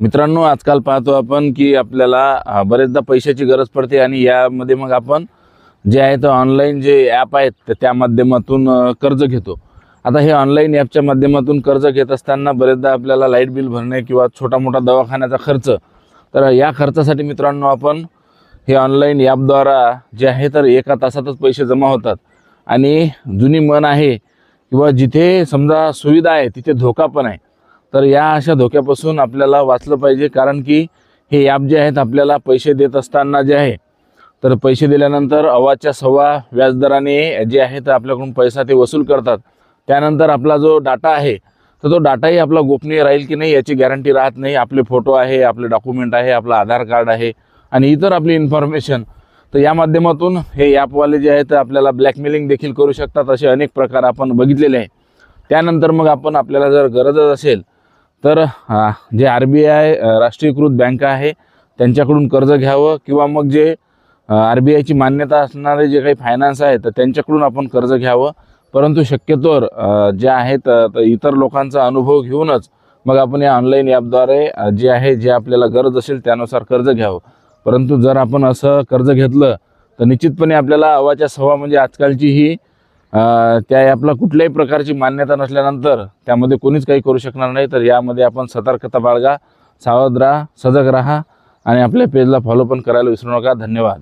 मित्रांनो आजकाल पाहतो आपण की आपल्याला बरेचदा पैशाची गरज पडते आणि यामध्ये मग आपण जे आहे तर ऑनलाईन जे ॲप आहेत तर त्या माध्यमातून कर्ज घेतो. आता हे ऑनलाईन ॲपच्या माध्यमातून कर्ज घेत असताना बरेचदा आपल्याला लाइट बिल भरणे किंवा छोटा मोठा दवाखान्याचा खर्च तर या खर्चासाठी मित्रांनो आपण हे ऑनलाईन ॲपद्वारा जे आहे तर एका तासातच पैसे जमा होतात. आणि जुनी मन आहे किंवा जिथे समजा सुविधा आहे तिथे धोका पण आहे. तर या अशा धोक्यापासून आपल्याला वाचलं पाहिजे कारण की हे ॲप जे आहेत आपल्याला पैसे देत असताना जे आहे तर पैसे दिल्यानंतर अवाच्या सव्वा व्याजदराने जे आहे तर आपल्याकडून पैसा ते वसूल करतात. त्यानंतर आपला जो डाटा आहे तर तो डाटाही आपला गोपनीय राहील की नाही याची गॅरंटी राहत नाही. आपले फोटो आहे आपले डॉक्युमेंट आहे आपलं आधार कार्ड आहे आणि इतर आपली इन्फॉर्मेशन तर या माध्यमातून हे ॲपवाले जे आहेत आपल्याला ब्लॅकमेलिंग देखील करू शकतात असे अनेक प्रकार आपण बघितलेले आहे त्यानंतर मग आपण आपल्याला जर गरजच असेल तर जे आर बी आय राष्ट्रीयकृत बँका आहे त्यांच्याकडून कर्ज घ्यावं किंवा मग जे आर बी आयची मान्यता असणारे जे काही फायनान्स आहे तर त्यांच्याकडून आपण कर्ज घ्यावं. परंतु शक्यतोवर जे आहेत तर इतर लोकांचा अनुभव घेऊनच मग आपण या ऑनलाईन ॲपद्वारे जे आहे जे आपल्याला गरज असेल त्यानुसार कर्ज घ्यावं. परंतु जर आपण असं कर्ज घेतलं तर निश्चितपणे आपल्याला अवाच्या सव्वा म्हणजे आजकालची ही त्या ॲपला कुठल्याही प्रकारची मान्यता नसल्यानंतर त्यामध्ये कोणीच काही करू शकणार नाही. तर यामध्ये आपण सतर्कता बाळगा सावध राहा सजग राहा आणि आपल्या पेजला फॉलो पण करायला विसरू नका. धन्यवाद.